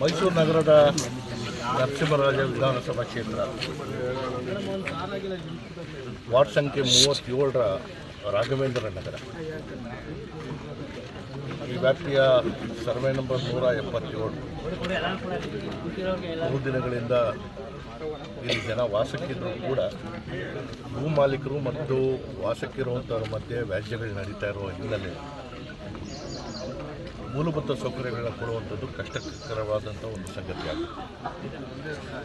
ಮೈಸೂರು ನಗರದ ನರಸಿಂಹರಾಜ ವಿಧಾನಸಭಾ ಕ್ಷೇತ್ರ. ವಾರ್ಡ್ ಸಂಖ್ಯೆ ಮೂವತ್ತೇಳರ ರಾಘವೇಂದ್ರ ನಗರ. ಈ ವ್ಯಾಪ್ತಿಯ ಸರ್ವೆ ನಂಬರ್ ನೂರ ಎಪ್ಪತ್ತೇಳು. ಮೂರು ದಿನಗಳಿಂದ ಇಲ್ಲಿ ಜನ ವಾಸಕ್ಕಿದ್ರು ಕೂಡ. ಭೂ ಮಾಲೀಕರು ಮತ್ತು ವಾಸಕ್ಕಿರುವಂಥವ್ರ ಮಧ್ಯೆ ವ್ಯಾಜ್ಯಗಳು ನಡೀತಾ ಇರುವ ಹಿನ್ನೆಲೆ. ಮೂಲಭೂತ ಸೌಕರ್ಯಗಳನ್ನ ಕೊಡುವಂಥದ್ದು ಕಷ್ಟಕರವಾದಂಥ ಒಂದು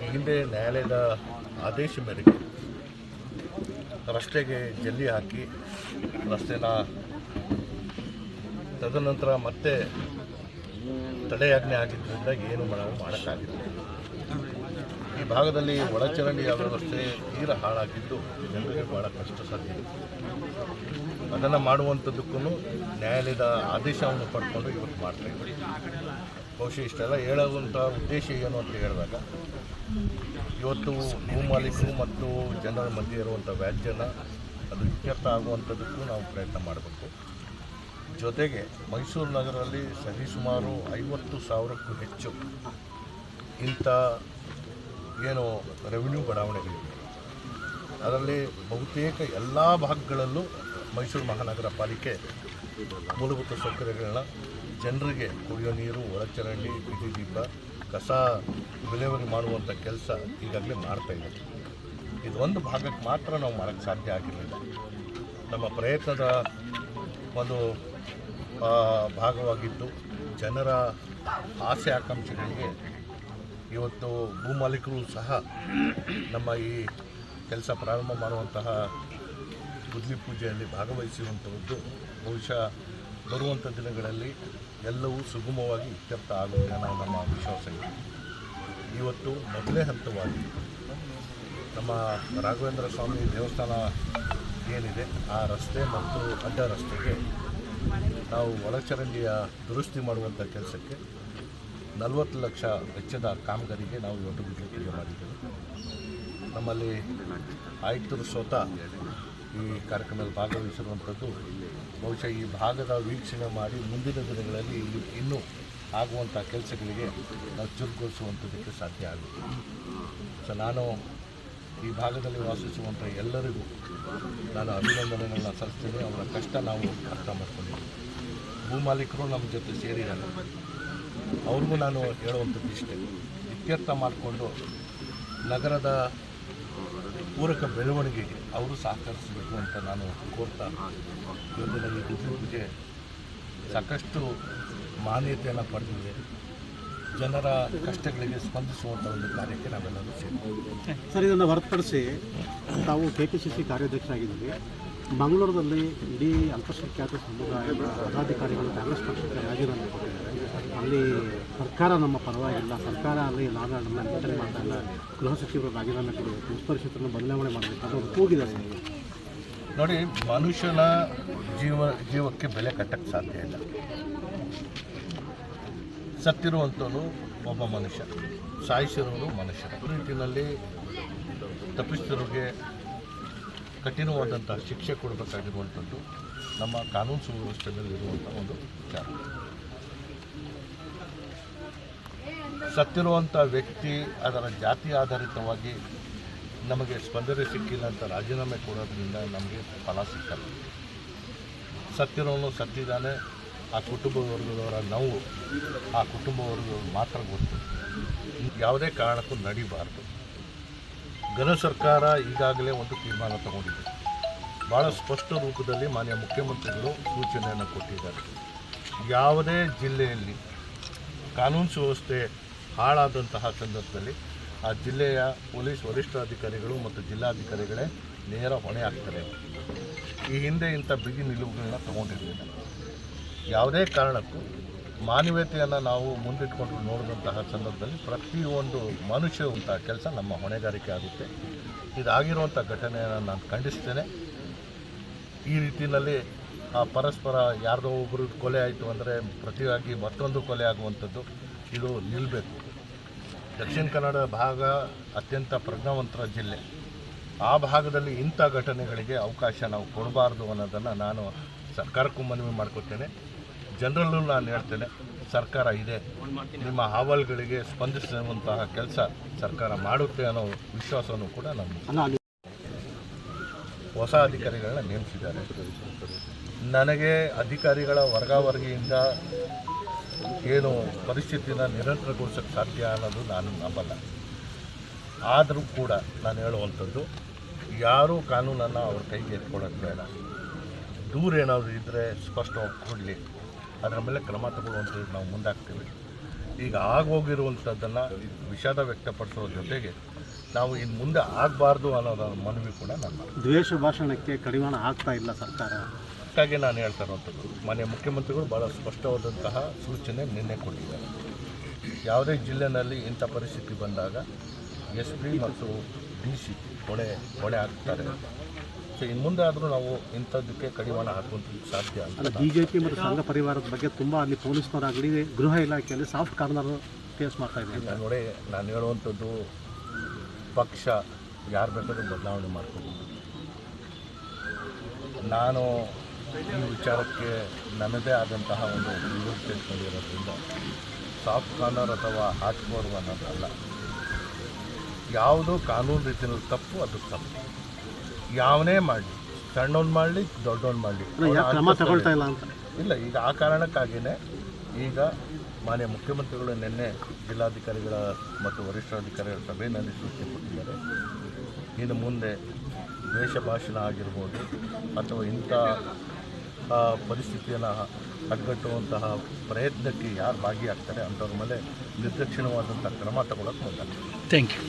ಈ ಹಿಂದೆ ನ್ಯಾಯಾಲಯದ ಆದೇಶ ಮೇರೆಗೆ ರಸ್ತೆಗೆ ಜಲ್ಲಿ ಹಾಕಿ ರಸ್ತೆನ ತದನಂತರ ಮತ್ತೆ ತಡೆಯಾಜ್ಞೆ ಆಗಿದ್ದರಿಂದ ಏನು ನಾವು ಮಾಡೋಕ್ಕಾಗಿಲ್ಲ. ಭಾಗದಲ್ಲಿ ಒಳಚರಂಡಿ ವ್ಯವಸ್ಥೆ ತೀರ ಹಾಳಾಗಿದ್ದು ಜನರಿಗೆ ಬಹಳ ಕಷ್ಟ ಸಾಧ್ಯ ಅದನ್ನು ಮಾಡುವಂಥದ್ದಕ್ಕೂ ನ್ಯಾಯಾಲಯದ ಆದೇಶವನ್ನು ಪಡ್ಕೊಂಡು ಇವತ್ತು ಮಾಡ್ತಾ ಇದ್ದೀವಿ ಬಹುಶಃ ಇಷ್ಟೆಲ್ಲ ಹೇಳುವಂಥ ಉದ್ದೇಶ ಏನು ಅಂತ ಹೇಳಿದಾಗ, ಇವತ್ತು ಭೂಮಾಲೀಕರು ಮತ್ತು ಜನರ ಮಧ್ಯೆ ಇರುವಂಥ ವ್ಯಾಜ್ಯನ ಅದು ಇತ್ಯರ್ಥ ಆಗುವಂಥದ್ದಕ್ಕೂ ನಾವು ಪ್ರಯತ್ನ ಮಾಡಬೇಕು. ಜೊತೆಗೆ ಮೈಸೂರು ನಗರದಲ್ಲಿ ಸರಿಸುಮಾರು ಐವತ್ತು ಸಾವಿರಕ್ಕೂ ಹೆಚ್ಚು ಇಂಥ ಏನು ರೆವಿನ್ಯೂ ಬಡಾವಣೆಗಳಿವೆ ಅದರಲ್ಲಿ ಬಹುತೇಕ ಎಲ್ಲ ಭಾಗಗಳಲ್ಲೂ ಮೈಸೂರು ಮಹಾನಗರ ಪಾಲಿಕೆ ಮೂಲಭೂತ ಸೌಕರ್ಯಗಳನ್ನ ಜನರಿಗೆ ಕುಡಿಯೋ ನೀರು, ಒಳಚರಂಡಿ ಬೀದಿ ದೀಪ ಕಸ ವಿಲೇವಾರಿ ಮಾಡುವಂಥ ಕೆಲಸ ಈಗಾಗಲೇ ಮಾಡ್ತಾ ಇದೆ. ಒಂದು ಭಾಗಕ್ಕೆ ಮಾತ್ರ ನಾವು ಮಾಡೋಕ್ಕೆ ಸಾಧ್ಯ ಆಗಿರಲಿಲ್ಲ. ನಮ್ಮ ಪ್ರಯತ್ನದ ಒಂದು ಭಾಗವಾಗಿದ್ದು ಜನರ ಆಸೆ, ಆಕಾಂಕ್ಷೆಗಳಿಗೆ ಇವತ್ತು ಭೂಮಾಲೀಕರು ಸಹ ನಮ್ಮ ಈ ಕೆಲಸ ಪ್ರಾರಂಭ ಮಾಡುವಂತಹ ಗುದ್ಲಿ ಪೂಜೆಯಲ್ಲಿ ಭಾಗವಹಿಸುವಂಥದ್ದು ಬಹುಶಃ ಬರುವಂಥ ದಿನಗಳಲ್ಲಿ ಎಲ್ಲವೂ ಸುಗಮವಾಗಿ ಇತ್ಯರ್ಥ ಆಗುತ್ತೆ ಅನ್ನೋ ನಮ್ಮ ವಿಶ್ವಾಸ ಇದೆ. ಇವತ್ತು ಮೊದಲೇ ಹಂತವಾಗಿ ನಮ್ಮ ರಾಘವೇಂದ್ರ ಸ್ವಾಮಿ ದೇವಸ್ಥಾನ ಏನಿದೆ, ಆ ರಸ್ತೆ ಮತ್ತು ಅಡ್ಡ ರಸ್ತೆಗೆ ನಾವು ಒಳಚರಂಡಿಯ ದುರಸ್ತಿ ಮಾಡುವಂಥ ಕೆಲಸಕ್ಕೆ ನಲವತ್ತು ಲಕ್ಷ ವೆಚ್ಚದ ಕಾಮಗಾರಿಗೆ ನಾವು ಇವತ್ತು ಪೂಜೆ ಮಾಡಿದ್ದೇವೆ. ನಮ್ಮಲ್ಲಿ ಆಯುಕ್ತರು ಸ್ವತಃ ಈ ಕಾರ್ಯಕ್ರಮದಲ್ಲಿ ಭಾಗವಹಿಸಿರುವಂಥದ್ದು. ಬಹುಶಃ ಈ ಭಾಗದ ವೀಕ್ಷಣೆ ಮಾಡಿ ಮುಂದಿನ ದಿನಗಳಲ್ಲಿ ಇಲ್ಲಿ ಇನ್ನೂ ಆಗುವಂಥ ಕೆಲಸಗಳಿಗೆ ನಾವು ಚುರುಕುಗೊಳಿಸುವಂಥದ್ದಕ್ಕೆ ಸಾಧ್ಯ ಆಗುತ್ತೆ. ಸೊ ನಾನು ಈ ಭಾಗದಲ್ಲಿ ವಾಸಿಸುವಂಥ ಎಲ್ಲರಿಗೂ ನಾನು ಅಭಿನಂದನೆಗಳನ್ನ ಸಲ್ಲಿಸ್ತೀನಿ. ಅವರ ಕಷ್ಟ ನಾವು ಅರ್ಥ ಮಾಡ್ಕೊಂಡಿದ್ದೀವಿ. ಭೂಮಾಲೀಕರು ನಮ್ಮ ಜೊತೆ ಸೇರಿದ್ದಾರೆ. ಅವ್ರಿಗೂ ನಾನು ಹೇಳುವಂಥದ್ದು ಇಷ್ಟೇ. ಇತ್ಯರ್ಥ ಮಾಡಿಕೊಂಡು ನಗರದ ಪೂರಕ ಬೆಳವಣಿಗೆಗೆ ಅವರು ಸಹಕರಿಸಬೇಕು ಅಂತ ನಾನು ಕೋರ್ತಾ ಇವತ್ತು ನನಗೆ ಸಾಕಷ್ಟು ಮಾನ್ಯತೆಯನ್ನು ಪಡೆದಿದೆ. ಜನರ ಕಷ್ಟಗಳಿಗೆ ಸ್ಪಂದಿಸುವಂಥ ಒಂದು ಕಾರ್ಯಕ್ಕೆ ನಾವೆಲ್ಲರೂ ಸೇರಿ ಸರ್, ಇದನ್ನು ಹೊರತುಪಡಿಸಿ ತಾವು ಕೆ ಪಿ ಸಿ ಸಿ ಕಾರ್ಯಾಧ್ಯಕ್ಷರಾಗಿದ್ದೀವಿ ಮಂಗಳೂರಿನಲ್ಲಿ ಇಡೀ ಅಲ್ಪಸಂಖ್ಯಾತ ಸಮುದಾಯದ ಪದಾಧಿಕಾರಿಗಳು ಕಾಂಗ್ರೆಸ್ ಪಕ್ಷಕ್ಕೆ ರಾಜೀನಾಮೆ ಕೊಟ್ಟಿದ್ದಾರೆ. ಅಲ್ಲಿ ಸರ್ಕಾರ ನಮ್ಮ ಪರವಾಗಿಲ್ಲ. ಸರ್ಕಾರ ಅಲ್ಲಿ ನಾನು ನಮ್ಮ ಮಾಡಿದಾಗ ಗೃಹ ಸಚಿವರು ರಾಜೀನಾಮೆ ಕೊಡಬೇಕು ಕ್ಷೇತ್ರನ ಬದಲಾವಣೆ ಮಾಡಬೇಕು. ಅದು ಕೂಗಿದ್ದಾರೆ. ನೋಡಿ, ಮನುಷ್ಯನ ಜೀವ, ಜೀವಕ್ಕೆ ಬೆಲೆ ಕಟ್ಟಕ್ಕೆ ಸಾಧ್ಯ ಇಲ್ಲ. ಸತ್ತಿರುವಂಥವನು ಒಬ್ಬ ಮನುಷ್ಯ ಸಾಯಿಸಿರೋರು ಮನುಷ್ಯ. ಈ ರೀತಿಯಲ್ಲಿ ತಪ್ಪಿಸಿದವ್ರಿಗೆ ಕಠಿಣವಾದಂಥ ಶಿಕ್ಷೆ ಕೊಡಬೇಕಾಗಿರುವಂಥದ್ದು ನಮ್ಮ ಕಾನೂನು ಸುವ್ಯವಸ್ಥೆಯಲ್ಲಿ ಇರುವಂಥ ಒಂದು ವಿಚಾರ ಸತ್ತಿರುವಂಥ ವ್ಯಕ್ತಿ ಅದರ ಜಾತಿ ಆಧಾರಿತವಾಗಿ ನಮಗೆ ಸ್ಪಂದನೆ ಸಿಕ್ಕಿಲ್ಲ ಅಂತ ರಾಜೀನಾಮೆ ಕೊಡೋದ್ರಿಂದ ನಮಗೆ ಫಲ ಸಿಕ್ಕಲ್ಲ. ಸತ್ತಿರೋನು ಸತ್ತಿದ್ದಾನೆ, ಆ ಕುಟುಂಬ ವರ್ಗದವರ ನೋವು ಆ ಕುಟುಂಬ ವರ್ಗದವರು ಮಾತ್ರ ಗೊತ್ತು. ಯಾವುದೇ ಕಾರಣಕ್ಕೂ ನಡಿಬಾರ್ದು. ಘನ ಸರ್ಕಾರ ಈಗಾಗಲೇ ಒಂದು ತೀರ್ಮಾನ ತಗೊಂಡಿದೆ. ಭಾಳ ಸ್ಪಷ್ಟ ರೂಪದಲ್ಲಿ ಮಾನ್ಯ ಮುಖ್ಯಮಂತ್ರಿಗಳು ಸೂಚನೆಯನ್ನು ಕೊಟ್ಟಿದ್ದಾರೆ. ಯಾವುದೇ ಜಿಲ್ಲೆಯಲ್ಲಿ ಕಾನೂನು ಸುವ್ಯವಸ್ಥೆ ಹಾಳಾದಂತಹ ಸಂದರ್ಭದಲ್ಲಿ ಆ ಜಿಲ್ಲೆಯ ಪೊಲೀಸ್ ವರಿಷ್ಠಾಧಿಕಾರಿಗಳು ಮತ್ತು ಜಿಲ್ಲಾಧಿಕಾರಿಗಳೇ ನೇರ ಹೊಣೆ ಆಗ್ತಾರೆ ಈ ಹಿಂದೆ ಇಂಥ ಬಿಗಿ ನಿಲುವುಗಳನ್ನ ತಗೊಂಡಿರಲಿಲ್ಲ. ಯಾವುದೇ ಕಾರಣಕ್ಕೂ ಮಾನವೀಯತೆಯನ್ನು ನಾವು ಮುಂದಿಟ್ಕೊಂಡು ನೋಡಿದಂತಹ ಸಂದರ್ಭದಲ್ಲಿ ಪ್ರತಿಯೊಂದು ಮನುಷ್ಯ ಅಂತ ಕೆಲಸ ನಮ್ಮ ಹೊಣೆಗಾರಿಕೆ ಆಗುತ್ತೆ. ಇದಾಗಿರುವಂಥ ಘಟನೆಯನ್ನು ನಾನು ಖಂಡಿಸ್ತೇನೆ. ಈ ರೀತಿಯಲ್ಲಿ ಆ ಪರಸ್ಪರ ಯಾರದೋ ಒಬ್ಬರು ಕೊಲೆ ಆಯಿತು ಅಂದರೆ ಪ್ರತಿಯಾಗಿ ಮತ್ತೊಂದು ಕೊಲೆ ಆಗುವಂಥದ್ದು ಇದು ನಿಲ್ಲಬೇಕು ದಕ್ಷಿಣ ಕನ್ನಡ ಭಾಗ ಅತ್ಯಂತ ಪ್ರಜ್ಞಾವಂತರ ಜಿಲ್ಲೆ. ಆ ಭಾಗದಲ್ಲಿ ಇಂಥ ಘಟನೆಗಳಿಗೆ ಅವಕಾಶ ನಾವು ಕೊಡಬಾರ್ದು ಅನ್ನೋದನ್ನು ನಾನು ಸರ್ಕಾರಕ್ಕೂ ಮನವಿ ಮಾಡ್ಕೊತೇನೆ. ಜನರಲ್ಲೂ ನಾನು ಹೇಳ್ತೇನೆ ಸರ್ಕಾರ ಇದೆ. ನಿಮ್ಮ ಹಾವಲ್ಗಳಿಗೆ ಸ್ಪಂದಿಸುವಂತಹ ಕೆಲಸ ಸರ್ಕಾರ ಮಾಡುತ್ತೆ ಅನ್ನೋ ವಿಶ್ವಾಸವನ್ನು ಕೂಡ ನಾನು ಅಲ್ಲ ಹೊಸ ಅಧಿಕಾರಿಗಳನ್ನ ನೇಮಿಸಿದ್ದಾರೆ. ನನಗೆ ಅಧಿಕಾರಿಗಳ ವರ್ಗಾವರ್ಗಿಯಿಂದ ಏನು ಪರಿಸ್ಥಿತಿನ ನಿರಂತರಗೊಳಿಸೋಕ್ಕೆ ಸಾಧ್ಯ ಅನ್ನೋದು ನಾನು ನಂಬಲ್ಲ. ಆದರೂ ಕೂಡ ನಾನು ಹೇಳುವಂಥದ್ದು ಯಾರೂ ಕಾನೂನನ್ನು ಅವ್ರ ಕೈಗೆ ಎತ್ಕೊಳ್ಳೋಕ್ಕೆ ಬೇಡ. ದೂರ ಏನಾದರೂ ಇದ್ದರೆ ಸ್ಪಷ್ಟವಾಗಿ ಕೊಡಲಿ. ಅದರ ಮೇಲೆ ಕ್ರಮ ತಗೊಳ್ಳುವಂಥದ್ದು ನಾವು ಮುಂದಾಗ್ತೀವಿ. ಈಗ ಆಗೋಗಿರುವಂಥದ್ದನ್ನು ವಿಷಾದ ವ್ಯಕ್ತಪಡಿಸೋ ಜೊತೆಗೆ ನಾವು ಇನ್ನು ಮುಂದೆ ಆಗಬಾರ್ದು ಅನ್ನೋದ ಮನವಿ ಕೂಡ ನನ್ನ ದ್ವೇಷ ಭಾಷಣಕ್ಕೆ ಕಡಿವಾಣ ಆಗ್ತಾ ಇಲ್ಲ ಸರ್ಕಾರ. ಹಾಗಾಗಿ ನಾನು ಹೇಳ್ತಾ ಇರುವಂಥದ್ದು ಮನೆ ಮುಖ್ಯಮಂತ್ರಿಗಳು ಭಾಳ ಸ್ಪಷ್ಟವಾದಂತಹ ಸೂಚನೆ ನಿನ್ನೆ ಕೊಟ್ಟಿದ್ದಾರೆ. ಯಾವುದೇ ಜಿಲ್ಲೆನಲ್ಲಿ ಇಂಥ ಪರಿಸ್ಥಿತಿ ಬಂದಾಗ ಎಸ್ ಪಿ ಮತ್ತು ಡಿ ಸಿ ಹೊಣೆ ಹೊಣೆ ಹಾಕ್ತಾರೆ ಸೊ ಇನ್ನು ಮುಂದೆ ಆದರೂ ನಾವು ಇಂಥದ್ದಕ್ಕೆ ಕಡಿವಾಣ ಹಾಕುವಂಥದ್ದು ಸಾಧ್ಯ ಅಲ್ಲ ಬಿಜೆಪಿ ಮತ್ತು ಸಂಘ ಪರಿವಾರದ ಬಗ್ಗೆ ತುಂಬ ಅಲ್ಲಿ ಪೊಲೀಸ್ನವರಾಗಲಿ ಗೃಹ ಇಲಾಖೆಯಲ್ಲಿ ಸಾಫ್ಟ್ ಕಾರ್ನರ್ ಫೇಸ್ ಮಾಡ್ತಾ ಇದೆ ನಾನು ನೋಡಿ ನಾನು ಹೇಳುವಂಥದ್ದು ಪಕ್ಷ ಯಾರು ಬೇಕಾದ್ರೂ ಬದಲಾವಣೆ ಮಾಡ್ಕೋಬೋದು. ನಾನು ಈ ವಿಚಾರಕ್ಕೆ ನನ್ನದೇ ಆದಂತಹ ಒಂದು ಇಟ್ಕೊಂಡಿರೋದ್ರಿಂದ ಸಾಫ್ಟ್ ಕಾರ್ನರ್ ಅಥವಾ ಕೋರ್ ಅನ್ನೋದಲ್ಲ ಯಾವುದು ಕಾನೂನು ರೀತಿಯಲ್ಲಿ ತಪ್ಪು ಅದು ತಪ್ಪು. ಯಾವನೇ ಮಾಡಲಿ ಸಣ್ಣವನು ಮಾಡಲಿ ದೊಡ್ಡವನು ಮಾಡಲಿ. ಇಲ್ಲ ಅಂತ. ಇಲ್ಲ ಈಗ ಆ ಕಾರಣಕ್ಕಾಗಿಯೇ ಈಗ ಮಾನ್ಯ ಮುಖ್ಯಮಂತ್ರಿಗಳು ನಿನ್ನೆ ಜಿಲ್ಲಾಧಿಕಾರಿಗಳ ಮತ್ತು ವರಿಷ್ಠಾಧಿಕಾರಿಗಳ ಸಭೆಯಲ್ಲಿ ಸೂಚನೆ ಕೊಟ್ಟಿದ್ದಾರೆ. ಇನ್ನು ಮುಂದೆ ದ್ವೇಷ ಭಾಷಣ ಆಗಿರ್ಬೋದು ಅಥವಾ ಇಂಥ ಆ, ಪರಿಸ್ಥಿತಿಯನ್ನು ಅಡ್ಗಟ್ಟುವಂತಹ ಪ್ರಯತ್ನಕ್ಕೆ ಯಾರು ಭಾಗಿಯಾಗ್ತಾರೆ ಅಂಥವ್ರ ಮೇಲೆ ನಿರ್ದಕ್ಷಿಣವಾದಂಥ ಕ್ರಮ ತಗೊಳ್ಳೋಕೆ ಹೋಗ್ತಾರೆ ಥ್ಯಾಂಕ್ ಯು